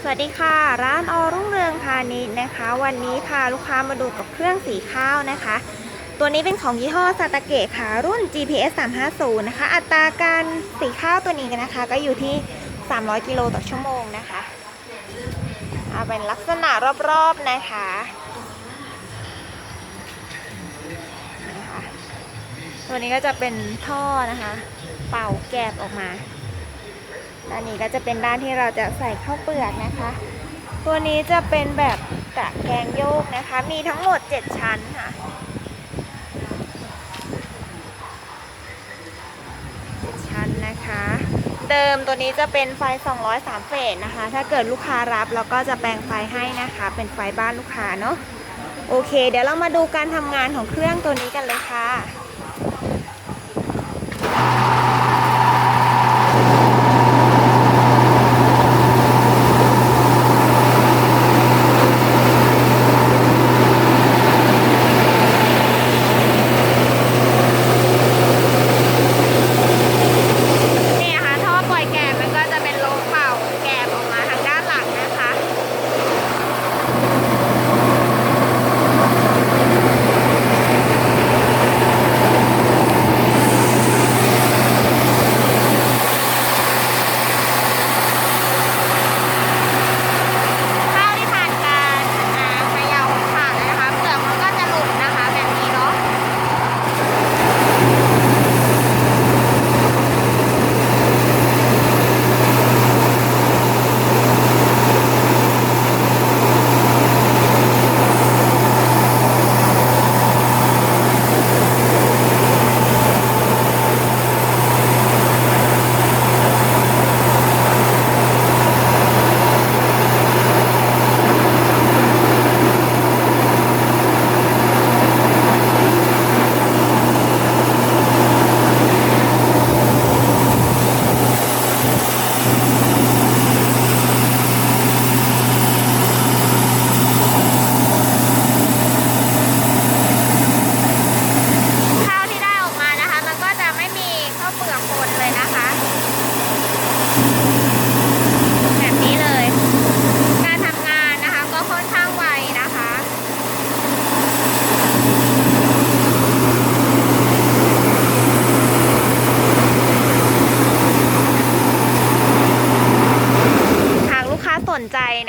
สวัสดีค่ะ ร้านอรุ่งเรืองพาณิชย์นะคะ วันนี้พาลูกค้ามาดูกับเครื่องสีข้าวนะคะ ตัวนี้เป็นของยี่ห้อซาตาเกะค่ะ รุ่น GPS 350 นะคะ อัตราการสีข้าวตัวนี้กันนะคะ ก็อยู่ที่ 300 กิโลต่อชั่วโมงนะคะเอาเป็นลักษณะรอบๆนะคะนะคะ ตัวนี้ก็จะเป็นท่อนะคะ เป่าแกบออกมา ด้านนี้ก็จะเป็นด้านที่เราจะใส่ข้าวเปลือกนะคะ ตัวนี้จะเป็นแบบตะแกรงโยกนะคะ มีทั้งหมด 7 ชั้นค่ะชั้นนะคะ เดิมตัวนี้จะเป็นไฟ 203 เฟสนะคะ ถ้าเกิดลูกค้ารับเราก็จะแปลงไฟให้นะคะ เป็นไฟบ้านลูกค้าเนาะ โอเค เดี๋ยวเรามาดูการทำงานของเครื่องตัวนี้กันเลยค่ะ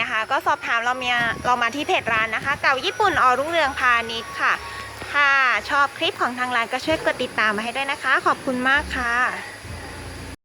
นะคะ ก็สอบถามเราเมียเรามาที่เพจร้านนะคะ เก่าญี่ปุ่นอรุ่งเรืองพาณิชย์ค่ะ ถ้าชอบคลิปของทางร้านก็ช่วยกดติดตามมาให้ด้วยนะคะ ขอบคุณมากค่ะ